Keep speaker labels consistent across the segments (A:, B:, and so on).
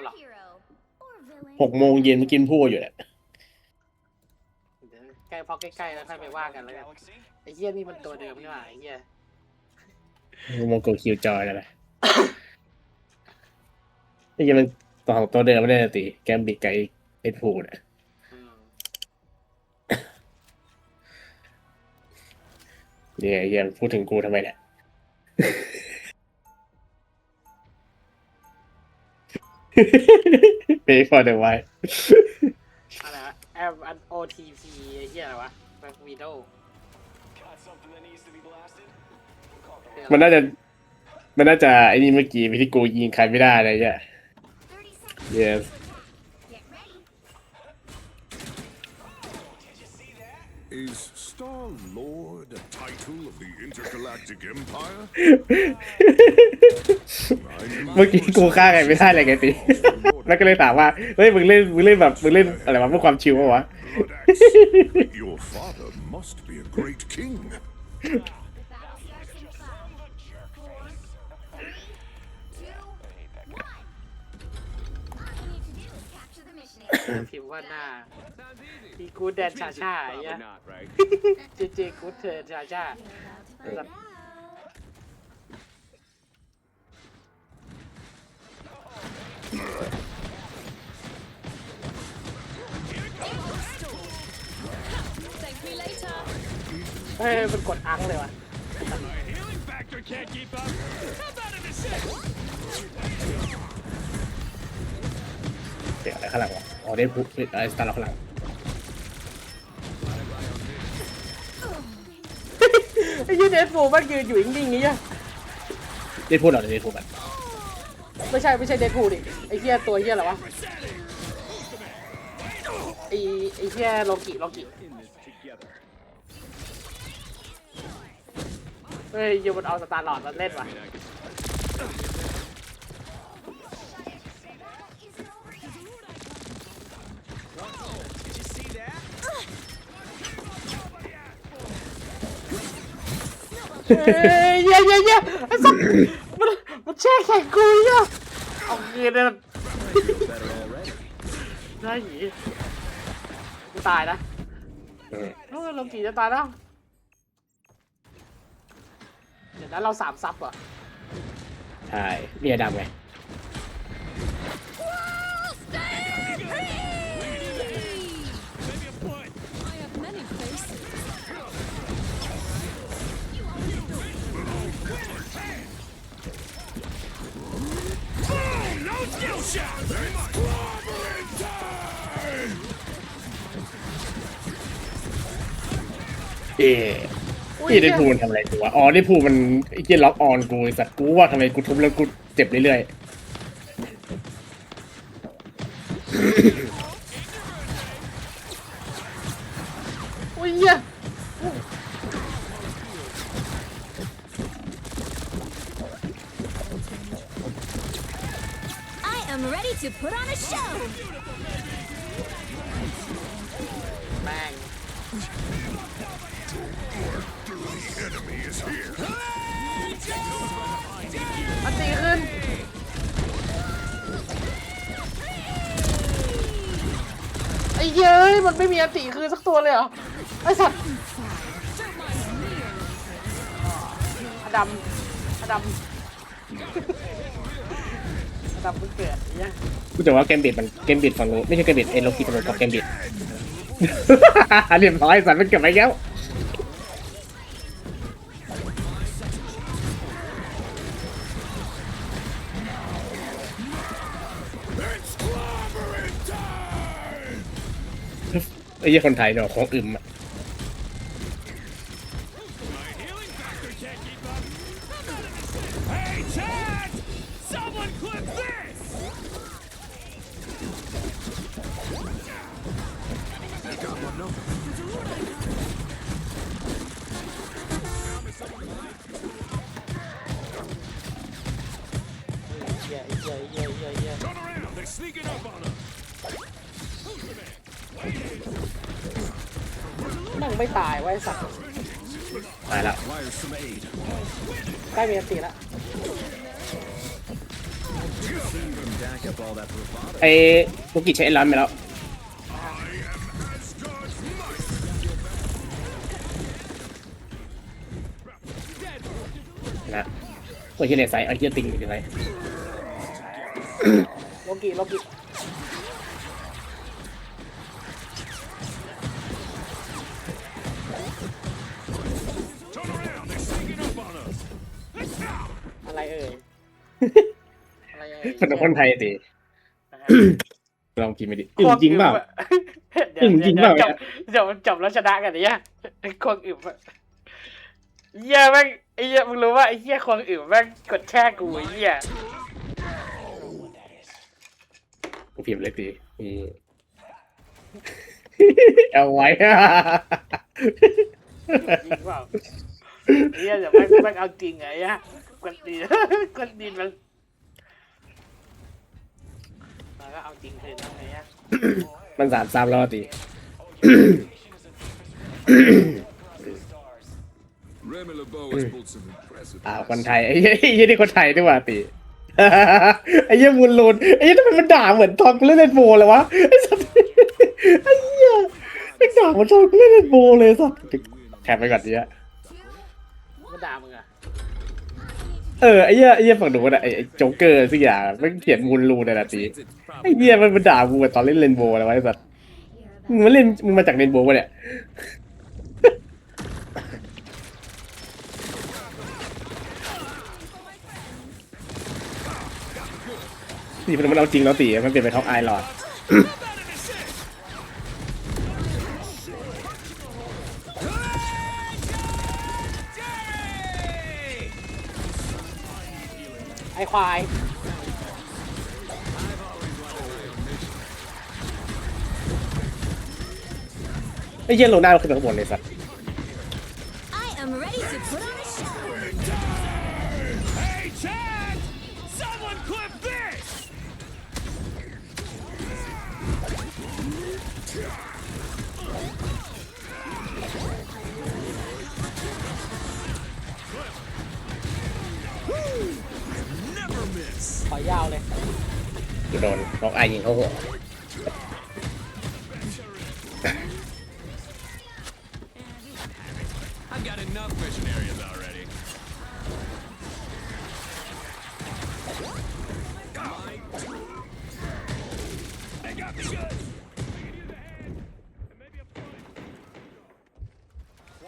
A: อ๋อเหรอ
B: hero or villain.
C: หกโมงเย็นเมื่อกินพูดอยู่แหละ
A: เดี๋ยวใกล้พอใกล้ๆแล้วค่อยไปว่ากันแล้วกันไอ้เหี้ยนี่มันตัวเดิมนี่หว่าไอ้เหี้ย
C: โมโกคิวจอยนั่นแหละนี่ยังมันตัวของตัวเดิมไม่ได้นะตีแกมบิกไก่เอ็ดพูดอะ
A: อืม
C: เนี่ยไอ้เหี้ยังพูดถึงกูทำไมเนี่ย เปย์ฟอร์เดอะไว
A: อะไรวะแอมอัน OTP ไอ้เหี้ยอะไรวะแบ็ควีโด
C: มันน่าจะ มันน่าจะไอ้นี่เมื่อกี้ไปที่กูยิงใครไม่ได้อะไรเนี่ย
B: 30 seconds.
C: yes
B: Get ready.
D: Is Star Lord a title of the Intergalactic Empire?
C: เมื่อกี้กูฆ่าใครไม่ได้เลยไงตีแล้วก็เลยถามว่า เฮ้ย มึงเล่น มึงเล่นแบบ มึงเล่นอะไรวะเพื่อความชิวปะวะ
D: Lodax, your father must be a great king.
A: พิมพ์ว่าหน้าพีกูดแดนชาชาไอ้เหี้ย
E: not, right?
A: เจเจกูดเธอชาชา
B: You're about to find out.
A: เฮ้ยมันกดอังเลยวะ
E: Healing factor can't keep up. How about an assist?
C: เสียงอะไรข้างหลังวะอ๋อได้พูดอะไรสตาร์เราข้างหลัง
A: ไอ้เหี้ยเดนฟูมันยืนอยู่นิ่งๆอย่างเงี้ย
C: ได้พูดเหรอได้พูดกัน
A: ไม่ใช่ไม่ใช่เดนฟูดิไอ้เหี้ยตัวเหี้ยอะไรวะไอ้ไอ้เหี้ยโลกิโลกิ
E: In this together.
A: เฮ้ยยูมันเอาสตาร์ลอดมาเล่นว่ะ เฮ้ยเหี้ยเหี้ยเหี้ยไอ้สัสมันมันแช่แข็งกูเหี้ยเอาเงินเลย
E: Better already.
A: ได้หยีกูตายนะ
C: อืม
A: โอ้ยโลกิจะตายแล้วเดี๋ยวนั้นเราสามซับเหรอ
C: ใช่เรียดำไง เอ๊ะนี่ได้พูดทำอะไรกูวะอ๋อได้พูดมันไอ้เกียล็อกออนกูไอ้สัตว์กูว่าทำไมกูทุบแล้วกูเจ็บเรื่อย
A: โอ้ยเหี้ย อันตีขึ้น ไอ้เย้ยมันไม่มีอันตีคืนสักตัวเลยเหรอ ไอ้สัตว์อดัมอดัมอดัมเพิ่งเกิดเนี่ย
C: ๆกูจะว่าเกมบิดมันเกมบิดฝั่งนู้นไม่ใช่เกมบิดเอ็นโลกิตมันกับเกมบิด เรียบร้อยสัตว์มันเก็บไปแล้ว ไอ้เหี้ยคนไทยเนาะของอึมอะ
A: ไม่ตายไวะไอ้สัตว์
C: ตายละ
E: Wires some aid.
A: ใกล้มีอันตีแล้ว
C: ไอ้ลูกกิใช้ไอ้ร้อนไปแล้วนะโอ้ยที่ไหนใส่เอาที่ติงอยู่ที่ไหน
A: โลกิโลกิ อะไรเอ่ยเป็
C: นคนไทยสิ
A: นะครับ
C: ลองกินไปดิอึ่งจริงเปล่า
A: ดี๋ยว
C: อึ่งจริงเปล่า
A: ดี๋ยวเดี๋ยวจบแล้วชนะกันเนี่ยไอ้ควงอึ่มอะเหี้ยแม่งไอ้เหี้ยมึงรู้ว่าไอ้เหี้ยควงอึ่มแม่งกดแช่กูไอ้เหี้ย
C: กูพิมพ์เลยสินี่เอาไว้
A: จริงเปล่าไอ้เหี้ยเดี๋ยวแม่งแม่งเอาจริงไงอะกดดีนกดดีนมันแล้ว ก็เอาจริงคืนทำไงอะ
C: มันสามสามแล้วตี
D: Remy LeBeau has pulled some impressive
C: อ่าคนไทยไอ้เหี้ยไอ้เหี้ยนี่คนไทยด้วยว่ะตี ไอ้เหี้ยมูลลูนไอ้เหี้ยทำไมมันด่าเหมือนตอนกูเล่นเล่นโบเลยวะไอ้สัสไอ้เหี้ยมันด่าเหมือนตอนกูเล่นเล่นโบเลยสัสแคปไปก่อนดิอะ
A: ไม่ด่ามึงอะ
C: เออไอ้เหี้ยไอ้เหี้ยฝั่งหนูน่ะไอ้ไอ้โจ๊กเกอร์สักอย่างมันเขียนมูลลูนในนาที ไอ้เหี้ยมันมันด่ากูอะตอนเล่นเล่นโบเลยวะไอ้สัสมึงมาเล่นมึงมาจากเล่นโบวะเนี่ยตีมันเอาจริงแล้วตีมันเปลี่ยนเป็นท็อปไอหลอด
A: ไอ้ควาย
C: อ้เหี้ยโลน่ามันขึ้นไปข้างบนเลยสัตว์
F: I am ready to put on a show.
E: Hey, Chad! Someone clip this!
A: ขอยาวเลย
C: กูโดนท็อปไอยิงเข้าหัว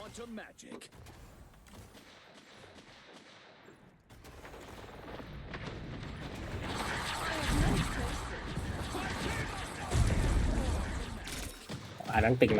E: Quantum magic.
C: อ่านั่งติง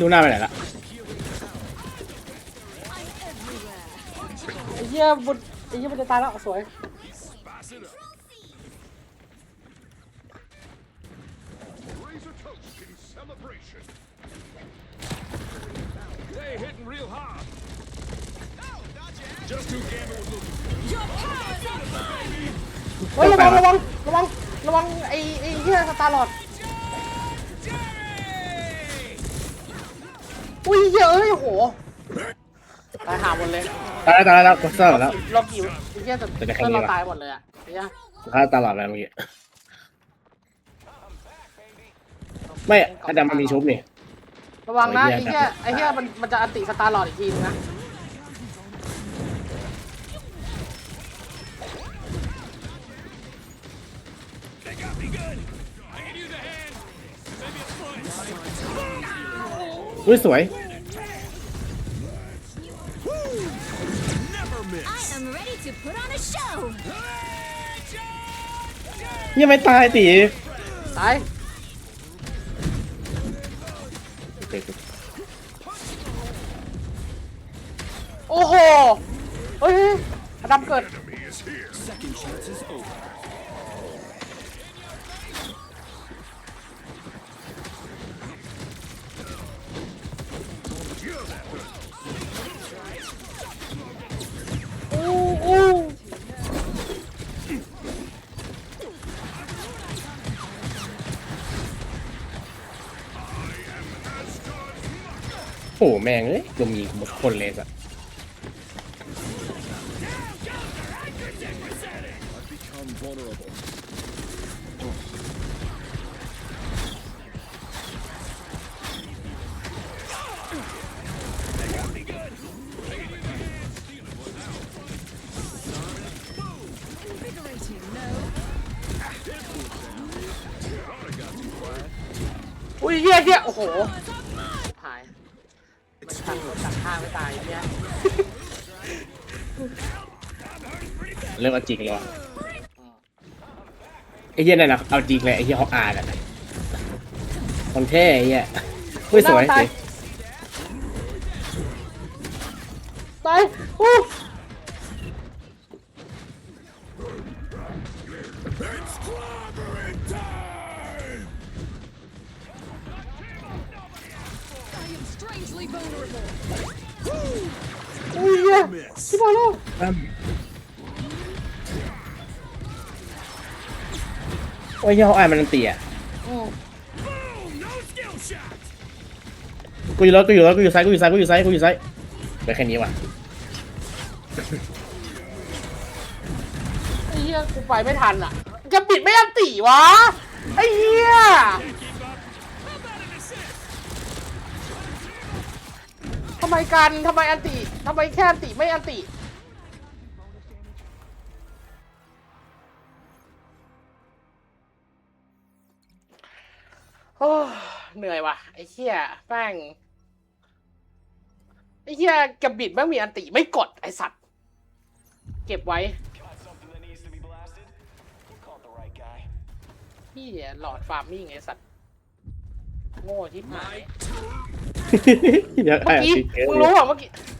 C: ดูหน้าไปไหนละ
A: ไอ้เหี้ยบุญไอ้เหี้ยมันจะตายแล้วสวย
D: Spice it up. Raise a toast in celebration.
E: They hitting real hard. Just who Gambit was looking for.
F: Your powers are mine.
A: เฮ้ยระวังระวังระวังระวังไอ้ไอ้เหี้ยสตาร์ลอด อุ้ยเหี้ยเอ้ยโหตายหาหมดเลย
C: ตายแล้วตายแล้วกูเซอร์แล้ว
A: โลกิไอ้เหี้ยแต่
C: แต่จะแค่
A: เพื่อน
C: นี้
A: เรา
C: วะ
A: ตายหมดเลยอะไอ้เหี้ย
C: กูฆ่าตลอดเลยเมื่อกี้ไม่อดัมมันมีชุบนี่
A: ระวังนะ
C: โอ้
A: ไอ้
C: ยเหี้
A: เหี้ย
C: ย
A: ไอ้เหี้ยมันมันจะอันติสตาร์ลอดอีกทีนึงนะ
C: อุ้ยสวย
E: Never miss.
F: I am ready to put on a show.
C: ยังไม่ตายตี
A: ตาย
C: โอเค
A: โอ้โหเฮ้ยอดัมเกิด
D: Enemy is here.
E: Second chance is over.
C: โอ้แม่งเอ้ยรวมมีหมดคนเลยสัส
A: อุ้ยเหี้ยเหี้ยโอ้โห มันตัดตัดข้างไม่ตายเหี้ย
C: เริ่มเอาจริงเลยว่ะไอ้เหี้ยนั่นนะเอาจริงเลยไอ้เหี้ยเขาอ่านอะคนเท่ไอ้เหี้ยเฮ้ยสวย
A: ตา
C: สิ
A: ตายอู้
F: strangely vulnerable.
A: อุ้ยเหี้ย
D: Miss.
A: ที่มาแล้ว
C: โอ้ยเหี้ยเขาอ่านมันอันเตีย
E: Boom! No skill shot!
C: กูอยู่แล้วกูอยู่แล้วกูอยู่ซ้ายกูอยู่ซ้ายกูอยู่ซ้ายกูอยู่ซ้ายไปแค่นี้ว่ะ
A: ไอ้เหี้ยกูไปไม่ทันอะจะปิดไม่อันตีวะไอ้เหี้ยทำไมกันทำไมอันติทำไมแค่อันติไม่อันติโอ้เหนื่อยว่ะไอ้เหี้ยแป้งไอ้เหี้ยกระบิดแม่งมีอันติไม่กดไอสัตว์ เก็บไว้
G: Got something that needs to be blasted? You called the right guy.
A: พี่หลอดฟาร์มมิ่งไอสัตว์ โง่ที่หาย
C: เดี๋ยวให้
A: เมื่
C: อ
A: กี้
C: เมึ
A: งรู้เหรอเมื่อกี้
B: 30 you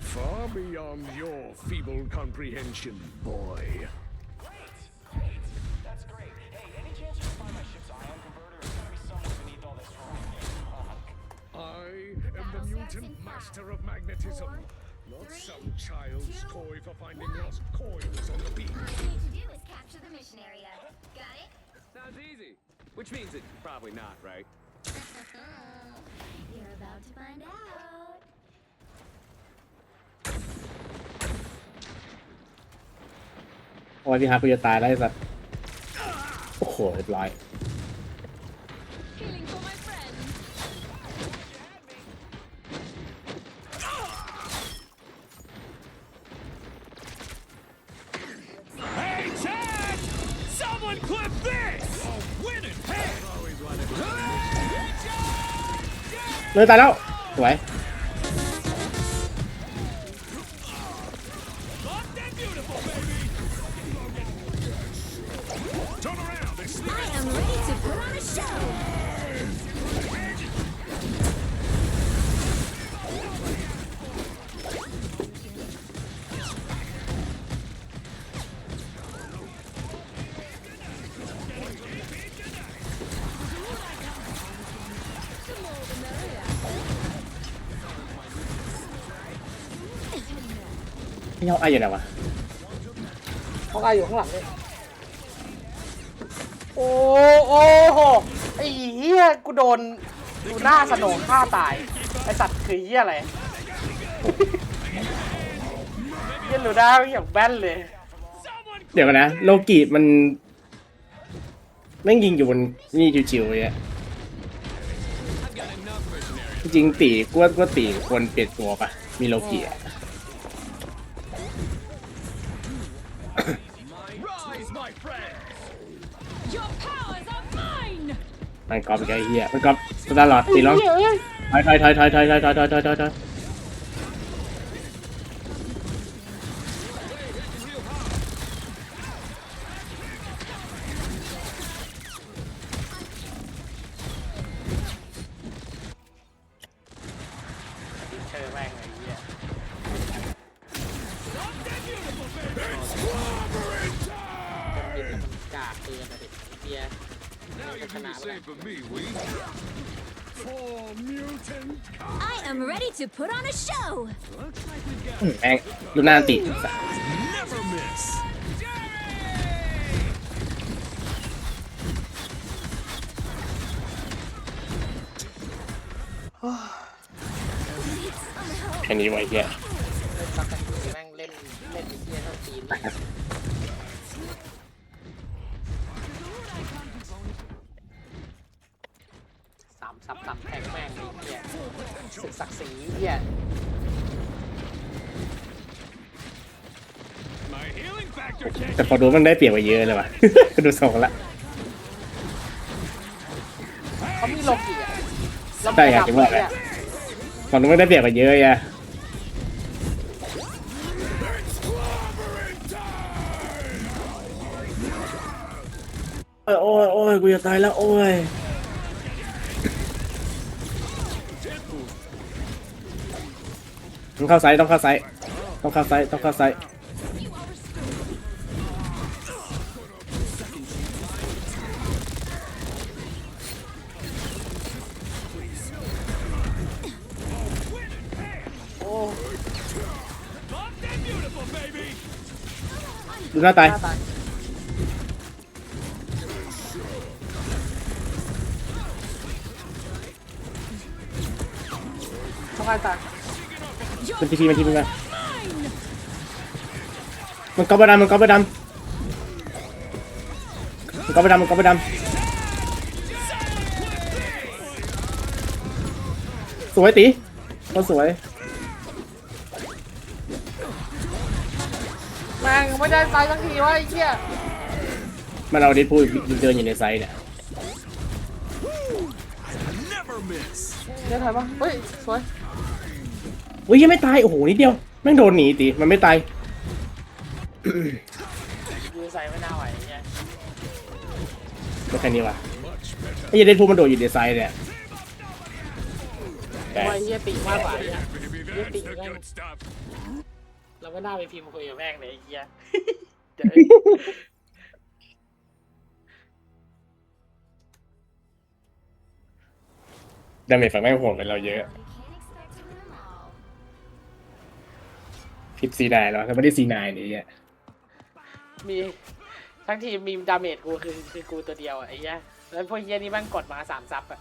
D: Far beyond your feeble comprehension, boy. Not some child's toy for finding lost coins on the beach.
B: All you need to do is capture the mission area. Got it?
E: Sounds easy. Which means it's probably not, right?
B: You're about to find out.
C: โอ้ยพี่ฮาร์ปกูจะตายแล้วไอ้สัสโอ้โหเรียบร้อย เลยตายแล้วสวย พี่เขาอ่านอยู่ไหนวะ
A: เขากายอยู่ข้างหลังเลยโอ้โอ้โหไอ้เหี้ยกูโดนดูหน้าสโนว์ฆ่าตายไอสัตว์คือเหี้ยอะไรเหี้ยลูด้าอย่างแบนเลย
E: Someone
C: เดี๋ยวกันนะ โลกิมันแม่งยิงอยู่บนนี่จิ๋วๆอย่างเงี้ย
E: I've got enough mercenaries.
C: จริงๆตีกว่าว่าตีควรเปลี่ยนตัวปะมีโลกิอะ
E: Rise, my friends!
F: Your powers are mine.
C: มันกอบอีกไอ้เหี้ยมันกอบตลอดตีร้อง
A: เหี้ยเอ้ย
C: ถอยถอยถอยถอยถอยถอยถอยถอยถอย
F: a show.
E: Looks like we've got
C: แม่งดูหน้าติ
E: never miss. Jerry!
C: แค่นี้ไว้เหี้ย
A: ศึกศักดิ์ศรีเหี้ย
E: My healing factor can't
C: แต่พอดูมันได้เปรียบไปเยอะเลยว่ะดูทรงละ
A: เขามีลมอีกอะลม
C: ใช่ครับ
A: ดั
C: ถึงว่าแหละ
A: เนี่ย
C: พอดูมันได้เปรียบไปเยอะไงโอ้ยโอ้ยโอ้ยกูจะตายแล้ว โอ้ย ต้องเข้าไซส์ต้องเข้าไซส์ต้องเข้าไซส์ต้องเข้าไซส์
A: โอ้
E: Bumped and beautiful, baby!
C: ดูหน้าตาย
A: หน้าตายทำไมตาย
C: มันทีพีมันทีพีมันมันก๊อปไปดำมันก๊อปไปดำมันก๊อปไปดำมันก๊อปไปดำสวยตีเขาสวย
A: แม่งไม่ได้ตายสักทีวะไอ้เหี้ย
C: มันเอาดิพูดเดินอยู่ในไซส์เนี่ย
E: Never miss!
A: ได้ถ่ายปะเฮ้ยสวย
C: อุ้ยยังไม่ตาย โอ้โหนิดเดียวแม่งโดนหนีตีมันไม่ตาย
A: ยืนใส่ไม่น่าไหวไอ้เหี้ย
C: ก็แค่นี้วะไอ้เหี้ยเดนพูดมันโดดอยู่ในไซส์เนี่ยแต่
A: ว่าไอ้เหี้ยติมากกว่าไอ้เหี้ย
D: Baby, that's the good stuff.
A: เราไม่น่าไปพิมพ์คุยกับแม่งเลยไอ้เหี้ยเดี๋ยว
C: ดาเมจฝั่งแม่งโหดไปเราเยอะ พิปซีนายแล้วแต่ไม่ได้ซีนายนี่ไอ้เหี้ย
A: มีทั้งทีมมีดาเมจกูคือคือกูตัวเดียวอะไอ้เหี้ยแล้วพวกเหี้ยนี่แมันกดมาสามซับอะ